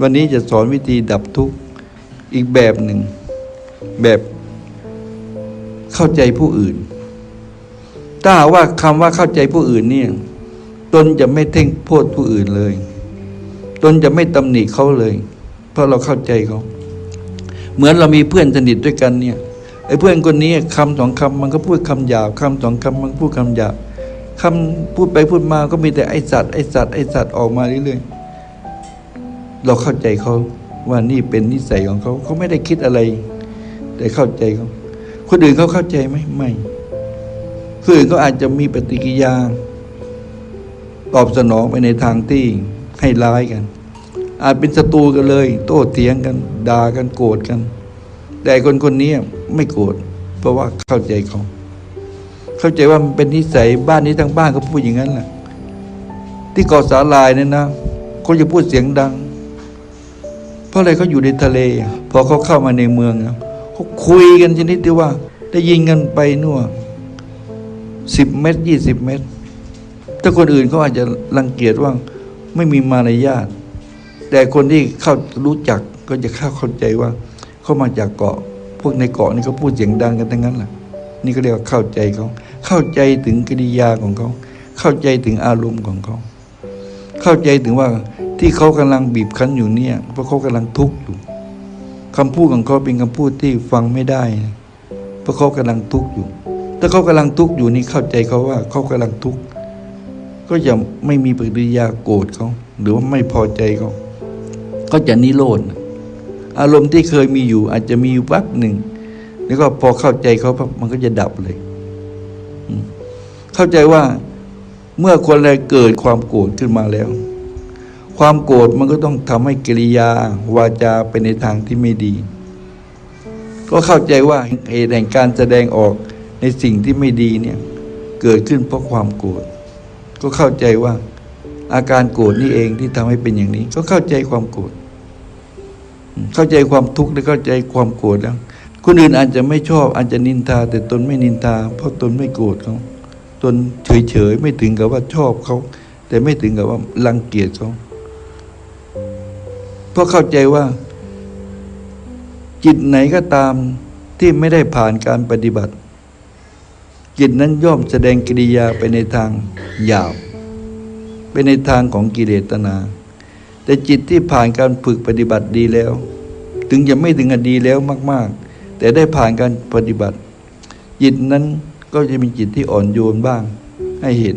วันนี้จะสอนวิธีดับทุกข์อีกแบบหนึ่ง แบบเข้าใจผู้อื่น ถ้าว่าคำว่าเข้าใจผู้อื่นเนี่ยตนจะไม่เท่งโทษผู้อื่นเลย ตนจะไม่ตำหนิเขาเลย เพราะเราเข้าใจเขาเหมือนเรามีเพื่อนสนิทด้วยกันเนี่ยไอ้เพื่อนคนนี้คำสองคำมันก็พูดคำหยาบคำสองคำมันพูดคำหยาบคำพูดไปพูดมาก็มีแต่ไอ้สัตว์ไอ้สัตว์ไอ้สัตว์ออกมาเรื่อยๆ เราเข้าใจเขาว่านี่เป็นนิสัยของเขาเขาไม่ได้คิดอะไร แต่เข้าใจเขาคนอื่นเขาเข้าใจไหมไม่คนอื่นเขาอาจจะมีปฏิกิริยา ตอบสนองไปในทางที่ให้ร้ายกัน อาจเป็นศัตรูกันเลย โต้เถียงกันด่ากันโกรธกัน แต่คนคนนี้ไม่โกรธเพราะว่าเข้าใจเขาเข้าใจว่ามันเป็นนิสัยบ้านนี้ทั้งบ้านก็พูดอย่างนั้นแหละที่เกาะสาลายเนี่ยนะเขาจะพูดเสียงดัง เพราะอะไรเขาอยู่ในทะเล พอเขาเข้ามาในเมืองเขาคุยกันชนิดที่ว่า ได้ยินกันไปนู่นสิบเมตรยี่สิบเมตร ถ้าคนอื่นเขาอาจจะรังเกียจว่าไม่มีมารยาทแต่คนที่เข้ารู้จักก็จะเข้าเข้าใจว่า เขามาจากเกาะ พวกในเกาะนี่เขาพูดเสียงดังกันทั้งนั้นแหละนี่ก็เรียกว่าเข้าใจเขาเข้าใจถึงกิริยาของเขา เข้าใจถึงอารมณ์ของเขา เข้าใจถึงว่า ที่เขากำลังบีบคั้นอยู่เนี่ย เพราะเขากำลังทุกข์อยู่คำพูดของเขาเป็นคำพูดที่ฟังไม่ได้ เพราะเขากำลังทุกข์อยู่ ถ้าเขากำลังทุกข์อยู่นี่เข้าใจเขาว่าเขากำลังทุกข์ก็จะไม่มีปฏิกิริยาโกรธเขาหรือว่าไม่พอใจเขาก็จะนิโรธอารมณ์ที่เคยมีอยู่ อาจจะมีแวบหนึ่งแล้วก็พอเข้าใจเขาปั๊บมันก็จะดับเลยเข้าใจว่าเมื่อคนใดเกิดความโกรธขึ้นมาแล้ว ความโกรธมันก็ต้องทำให้กิริยาวาจาไปในทางที่ไม่ดี ก็เข้าใจว่าเหตุแห่งการแสดงออกในสิ่งที่ไม่ดีเนี่ยเกิดขึ้นเพราะความโกรธก็เข้าใจว่า อาการโกรธนี่เองที่ทำให้เป็นอย่างนี้ ก็เข้าใจความโกรธเข้าใจความทุกข์และเข้าใจความโกรธแล้วคนอื่นอาจจะไม่ชอบอาจจะนินทา แต่ตนไม่นินทา เพราะตนไม่โกรธเขาตนเฉยๆไม่ถึงกับว่าชอบเขาแต่ไม่ถึงกับว่ารังเกียจเขา ราะเข้าใจว่า จิตไหนก็ตามที่ไม่ได้ผ่านการปฏิบัติ จิตนั้นย่อมแสดงกิริยาไปในทางหยาบไปในทางของกิเลสตนา แต่จิตที่ผ่านการฝึกปฏิบัติดีแล้ว ถึงจะไม่ถึงกับดีแล้วมาก ๆ แต่ได้ผ่านการปฏิบัติ จิตนั้นก็จะมีจิตที่อ่อนโยนบ้างให้เห็น